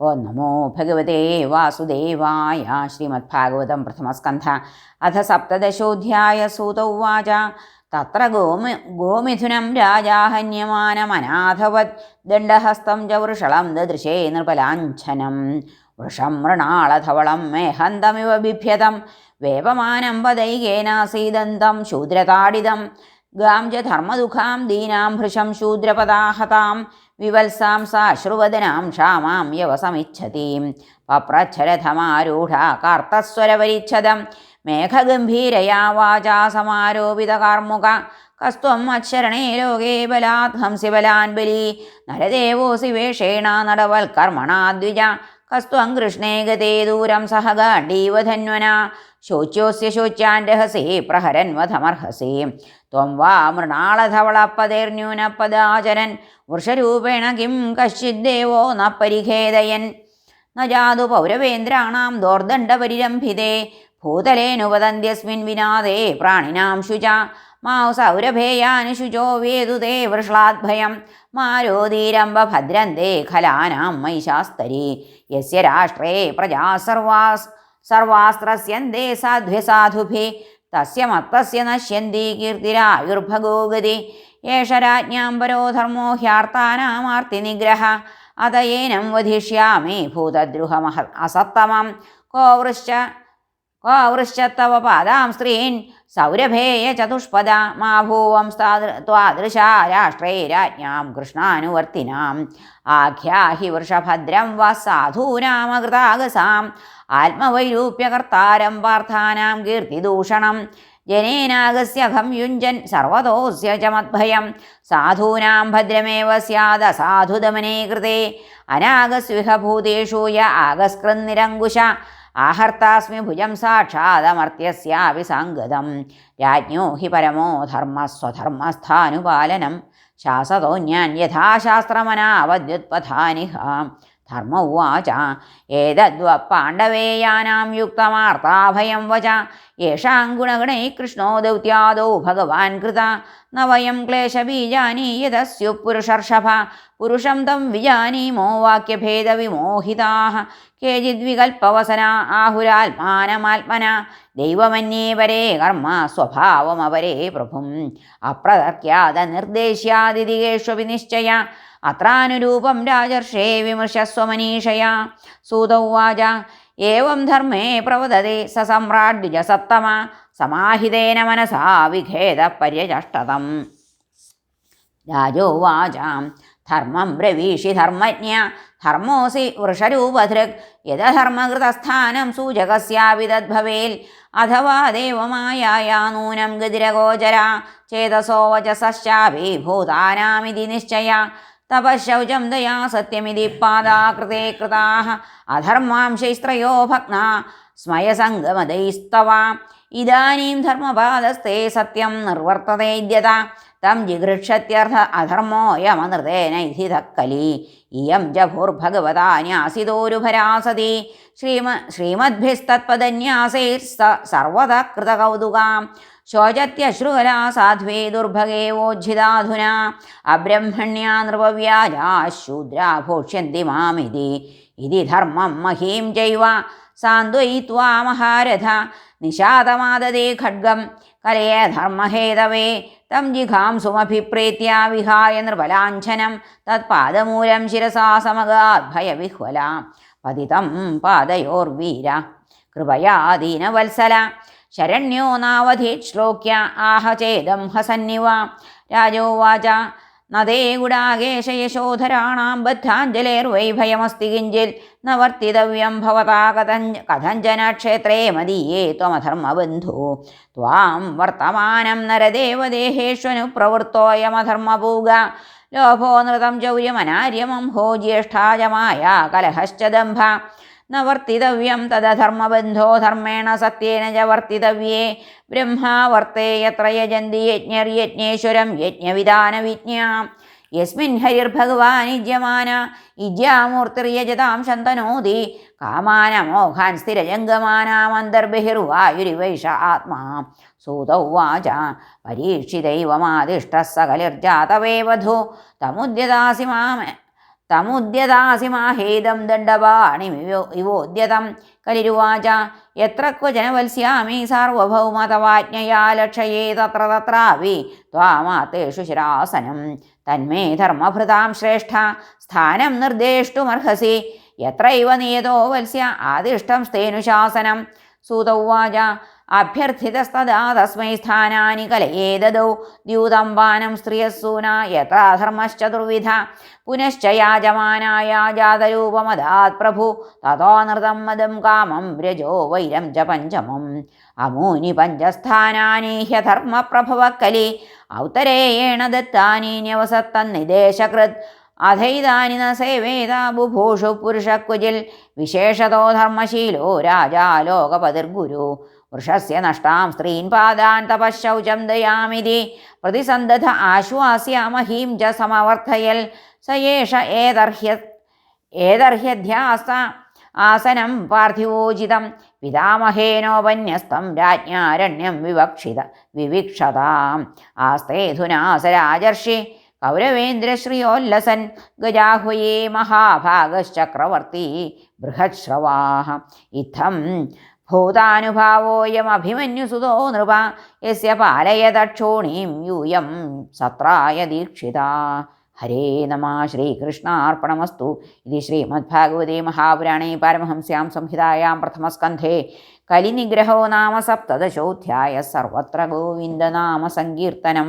ഓം നമോ ഭഗവതേ വാസുദേവായ ശ്രീമദ്ഭാഗവതം പ്രഥമസ്കന്ധ. അഥ സപ്തദശോധ്യായ സൂത ഉവാച തത്ര ഗോമി ഗോമിഥുനം രാജാഹന്യമാനമനാഥവത് ദണ്ഡഹസ്തം ച വൃഷളം ദദൃശേ നൃപലാഞ്ചനം വൃഷം മൃണാളധവളം മേഹന്തമിവ ബിഭ്യതം. വേപമാനം വദൈകേനാസീദന്തം ശൂദ്രതാഡിതം ഗാം ച ദീനാം ഭൃശം ശൂദ്രപദാഹതാം വിവത്സാം സാശ്രുവദനാം ക്ഷാമാം യവസമിച്ഛതീം. പപ്രച്ഛരഥമാരൂഢ കാർത്തസ്വരപരിച്ഛദം മേഘഗംഭീരയാ വാചാ സമാരോപിതകാർമുക കസ്ത്വം അക്ഷരണേ ലോകേ ബലാത് ഹംസി ബലാൻ ബലി. നരദേവോസി വേഷേണ നടവൽക്കർമ്മണാ ദ്വിജ കസ്ത്വം കൃഷ്ണേ ഗതേ ദൂരം സഹ ഗാണ്ഡീവധന്വന ശോച്യോസ്യ ശോച്യാൻ പ്രഹരന്വധമർഹസേ ത്വം വാ മൃണാളധവളപ്പതേർന്യൂനപ്പദാചരൻ വൃഷരൂപേണ കിം കശ്ചിദ്ദേവോ ന പരിഖേദയൻ ന ജാതു പൗരവേന്ദ്രാണാം ദോർദണ്ഡപരിരംഭിതേ ഭൂതലേനുപതന്ത്യസ്മിൻ വിനാദേ പ്രാണിനാം ശുച. മാ മാവ് സൗരഭേയാനുശുചോ വേദുതേ വൃഷ്ളാദ്ഭയം മാരോധീരംബ ഭദ്രന്തേ ഖലാനാം മൈശാസ്തരി. യസ്യ രാഷ്ട്രേ പ്രജാ സർവാസ് സർവാസ്ത്രസ്യന്തേ സാധ്വസാധുഭി തസ്യ മത്തസ്യ നശ്യന്തി കീർത്തിരായുർഭഗോഗതി. ഏഷ രാജ്ഞാംബരോ ധർമ്മോ ഹ്യാർത്താനാമാർത്തി നിഗ്രഹ. അതയേനം വധിഷ്യാമേ ഭൂതദ്രുഹമഹ അസത്തമം. കോവൃശ്ച കോവൃശ്ചത്തവ പാദാം സ്ത്രീൻ സൗരഭേയ ചതുഷ്പദ മാ ഭൂവം രാഷ്ട്രേ രാജ്ഞാം കൃഷ്ണാനുവർത്തിനാം. ആഖ്യാഹി വൃഷഭദ്രം വ സാധൂനാമകൃതാഗസാം ആത്മവൈരൂപ്യകർത്താരം പാർത്ഥാനാം കീർത്തിദൂഷണം. ജനേനാഗസ്യഘം യുഞ്ജൻ സർവതോസ്യ ച മദ്ഭയം സാധൂനാം ഭദ്രമേവ സ്യാദസാധുദമനേ കൃതേ അനാഗസ്വിഹ ഭൂതേഷു യ ആഗസ്കൃന്നിരങ്കുശ ആഹർത്താസ്മി ഭുജം സാക്ഷാദമർത്യസ്യാപി സാംഗതം രാജ്ഞോ ഹി പരമോ ധർമ്മസ്വധർമ്മസ്ഥാനുപാലനം. ഞാൻ യഥാശാസ്ത്രമനാവദ്യുത്പഥാനിഹ ധർമ്മ ഉവാച ഏതദ്വ പാണ്ഡവേയാനാം യുക്തമാർത്താഭയം വച. യേഷാം ഗുണഗണൈ കൃഷ്ണോ ദൗത്യാദോ ഭഗവാൻ കൃത. ന വയം ക്ലേശബീജാനി യതസ്യു പുരുഷർഷഭ. പുരുഷം തം വിജാനീമോ വാക്യഭേദവിമോഹിതാ കേചിദ്വികൽപ്പവസന ആഹുരാത്മാനമാത്മന. ദൈവമന്യേ പരേ കർമ്മ സ്വഭാവമവരേ പ്രഭും. അപ്രതർക്യാത നിർദ്ദേശ്യാദിതികേഷ്വപി നിശ്ചയ അത്രാനുരൂപം രാജർഷേ വിമർശസ്വമനീഷയാ. സൂത ഉവാച ഏവം ധർമ്മേ പ്രവദതി സ സമ്രാഡ്ജസത്തമ സമാഹിതേന മനസാ വിഖേദ പര്യചഷ്ടതം. രാജോവാച ധർമ്മം ബ്രവീഷി ധർമ്മജ്ഞ ധർമ്മോസി വൃഷരൂപധൃക് യഥധർമ്മകൃതസ്ഥാനം സൂചകസ്യാപി തദ്ഭവേൽ അഥവാ ദേവമായാ നൂനം ഗതിരഗോചര ചേതസോ ഭൂതാനാമിതി നിശ്ചയ തപശൗചം ദയാ സത്യമിതി പാദാകൃതേ കൃതാ അധർമാംശൈസ്ത്രയോ ഭഗ്ന. സ്മയസംഗമതൈസ്തവ. ഇതാനീം ധർമ്മപാദസ്തേ സത്യം നിർവർത്തതേദ്യത തം ജിഗൃക്ഷത്യർത്ഥ അധർമ്മോയമനൃതേന ഇതി കലി ഇയം ജഭൂർഭഗവതാന്യാസിതോരുഭരാസതി. ശ്രീമ ശ്രീമദ്ഭിസ്തത്പദന്യാസൈർ സർവത കൃതകൗതുകാം. ശോചത്യശ്രുകലാ സാധ്വേ ദുർഭഗേ വോജ്ജിതാധുന അബ്രഹ്മണ്യാ നൃപവ്യാജാ ശൂദ്രാ ഭോക്ഷ്യന്തി മാമിതി. ഇതി ധർമ്മം മഹീം ജൈവ. സാന്ത്വയിത്വാ മഹാരഥ. നിഷാദമാദതേ ഖഡ്ഗം. കലയെ ധർമ്മഹേതവേ തം ജിഘാംസുമഭിപ്രേത്യ വിഹായ നൃപലാഞ്ചനം തത്പാദമൂലം ശിരസാ സമഗാത് ഭയവിഹ്വല പതിതം പാദയോർവീര കൃപയാ ദീനവത്സല ശരണ്യോ നാവധി ശ്ലോക്യ ആഹ ചേദം ഹസന്നിവ രാജോവാച നദേ ഗുടാകേശ യശോധരാണാം ബദ്ധാഞ്ജലേർവൈഭയമസ്തി കിഞ്ചിൽ നവർത്തിതവ്യം വർത്തിതവ്യം ഭവതാ കഥഞ്ച ക്ഷേത്രേ മദീയേ ത്വമധർമ്മബന്ധു. ത്വാം വർത്തമാനം നരദേവദേഹേഷ്വനു പ്രവൃത്തോയമധർമ്മപൂഗ ലോഭോ നൃതം ചൗര്യമനാര്യമം ഹോ ജ്യേഷ്ഠാജമായ കലഹശ്ച ദംഭ. ന വർത്തിതവ്യം ധർമ്മേണ സത്യേന ച വർത്തിതവ്യേ. ബ്രഹ്മാ വർത്തേ യത്ര യജന്തി യജ്ഞർയജ്ഞേശ്വരം യജ്ഞവിധാനവിജ്ഞാം. യസ്മിൻ ഹരിർഭഗവാനിജ്യമാന ഇജ്യാമൂർത്തിർയജതാം ശന്തനോതി. കാമാന മോഹാൻ സ്ഥിരജംഗമാനാമന്തർബഹിർവായുരിവൈഷ ആത്മാ. സൂത ഉവാച പരീക്ഷിതൈവമാദിഷ്ട സകലിർജാതവേ വധു. തമുദ്യതാസി മാമ തമുദ്യതാസി മാഹേദം ദണ്ഡപാണി ഇവോദ്യതം കലിരുവാച. എത്ര ക്വചന വത്സ്യാമി സാർവഭൗമ തവാജ്ഞയാ ലക്ഷയേ തത്ര തത്രാവി. ത്വാമാത്തേഷു ശിരാസനം. തന്മേ ധർമ്മഭൃതാം ശ്രേഷ്ഠ. സ്ഥാനം നിർദ്ദേഷ്ടുമർഹസി എത്രൈവ നിയതോ വത്സ്യ. ആദിഷ്ടം സ്തേനുശാസനം സൂത ഉവാച. അഭ്യർത്ഥിതസ്തദാ തസ്മൈ സ്ഥാനാനി കലയേ ദ്യൂതമ്പാനം ദ്യൂതംബാനം യഥാധർമ്മശ്ചതുർവിധ പുനശ്ച യാജമാനായ ജാതരൂപമദാത് പ്രഭു. തഥോ നൃതം മദം കാമം രജോ വൈരം ച പഞ്ചമം. അമൂനി പഞ്ചസ്ഥാനാനി ഹ്യധർമ്മപ്രഭവക്കലി ഔത്തരേയേണ ദത്താനി ന്യവസത്തന്നിദേശകൃത്. അധൈതാനി ന സേവേത ബുഭൂഷു പുരുഷക്കുജിൽ വിശേഷതോ ധർമ്മശീലോ രാജാ ലോകപതിർഗുരു. വൃഷസ്യ നഷ്ടാം സ്ത്രീൻ പാദാൻ തപശൗചം ദയാമിതി. പ്രതിസന്ധത ആശ്വാസ്യ മഹീം ച സമവർദ്ധയൽ. സ ഏഷ ഏതർഹ്യ ഏതർഹ്യധ്യാസ ആസനം പാർത്ഥിവോചിതം. പിതാമഹേനോപന്യസ്തം രാജ്ഞാരണ്യം വിവക്ഷിത വിവിക്ഷതാം. ആസ്തേധുനാസ രാജർഷി കൗരവേന്ദ്രശ്രിയോല്ലസൻ ഗജാഹുയേ മഹാഭാഗശ്ചക്രവർത്തി ബൃഹശ്രവാഹ. ഇത്തം ഭൂതാനുഭാവോയമഭിമന്യുസുതോ നൃപ. യസ്യ പാലയതക്ഷോണീം യൂയം സത്രായ ദീക്ഷിത. ഹരേ നമ ശ്രീകൃഷ്ണാർപ്പണമസ്തു. ഇത് ശ്രീമദ്ഭാഗവതേ മഹാപുരാണേ പാരമഹംസ്യാം സംഹിതായാം പ്രഥമസ്കന്ധേ. കലിനിഗ്രഹോ നാമ സപ്തദശോധ്യായ സർവത്ര ഗോവിന്ദനാമ സങ്കീർത്തനം